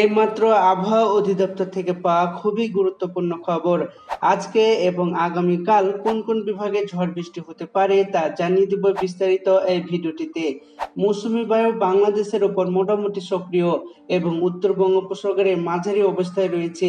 এইমাত্র আবহাওয়া অধিদপ্তর থেকে পাওয়া খুবই গুরুত্বপূর্ণ খবর। আজকে এবং আগামীকাল কোন কোন বিভাগে ঝড় বৃষ্টি হতে পারে তা জানিয়ে দিব বিস্তারিত এই ভিডিওটিতে। মৌসুমি বায়ু বাংলাদেশের ওপর মোটামুটি সক্রিয় এবং উত্তর বঙ্গোপসাগরের মাঝারি অবস্থায় রয়েছে।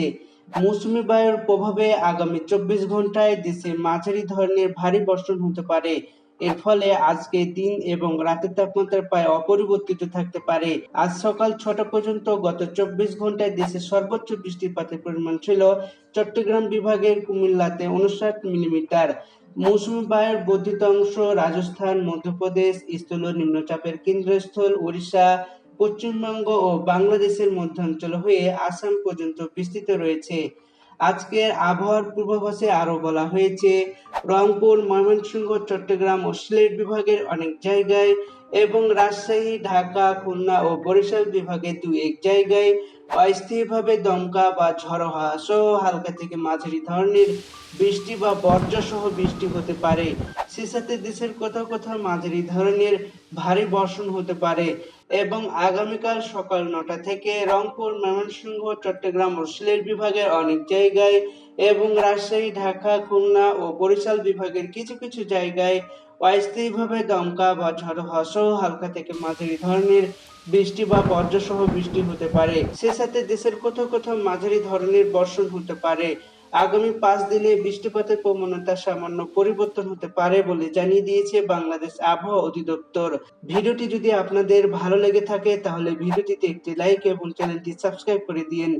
মৌসুমি বায়ুর প্রভাবে আগামী চব্বিশ ঘন্টায় দেশে মাঝারি ধরনের ভারী বর্ষণ হতে পারে। এর ফলে আজকে দিন এবং রাতের তাপমাত্রা প্রায় অপরিবর্তিত থাকতে পারে। আজ সকাল ছটা পর্যন্ত গত চব্বিশ ঘন্টায় দেশের সর্বোচ্চ বৃষ্টিপাতের পরিমাণ ছিল চট্টগ্রাম বিভাগের কুমিল্লাতে উনষাট মিলিমিটার। মৌসুমী বায়ুর বর্ধিত অংশ রাজস্থান, মধ্যপ্রদেশ, স্থল নিম্নচাপের কেন্দ্রস্থল, ওড়িশা, পশ্চিমবঙ্গ ও বাংলাদেশের মধ্যাঞ্চল হয়ে আসাম পর্যন্ত বিস্তৃত রয়েছে। আজকের আবহাওয়ার পূর্বাভাসে আরও বলা হয়েছে রংপুর, ময়মনসিংহ, চট্টগ্রাম ও সিলেট বিভাগের অনেক জায়গায় এবং রাজশাহী, ঢাকা, খুলনা ও বরিশাল বিভাগের দু এক জায়গায় অস্থায়ীভাবে দমকা বা ঝড়ো হাওয়া সহ হালকা থেকে মাঝারি ধরনের বৃষ্টি বা বর্জ্য সহ বৃষ্টি হতে পারে। সে সাথে দেশের কোথাও কোথাও মাঝারি ধরনের ভারী বর্ষণ হতে পারে। এবং আগামীকাল সকাল নটা থেকে রংপুর, ময়মনসিংহ, চট্টগ্রাম ও সিলেট বিভাগের অনেক জায়গায় এবং রাজশাহী, ঢাকা, খুলনা ও বরিশাল বিভাগের কিছু কিছু জায়গায় অস্থায়ীভাবে দমকা বা ঝড়ো হাওয়া সহ হালকা থেকে মাঝারি ধরনের বৃষ্টি বা বর্জ্য সহ বৃষ্টি হতে পারে। সে সাথে দেশের কোথাও কোথাও মাঝারি ধরনের বর্ষণ হতে পারে। আগামী পাঁচ দিনে বৃষ্টিপাতের প্রবণতা সামান্য পরিবর্তন হতে পারে বলে জানিয়ে দিয়েছে বাংলাদেশ আবহাওয়া অধিদপ্তর। ভিডিওটি যদি আপনাদের ভালো লেগে থাকে, তাহলে ভিডিওটিতে একটি লাইক এবং চ্যানেলটি সাবস্ক্রাইব করে দিন।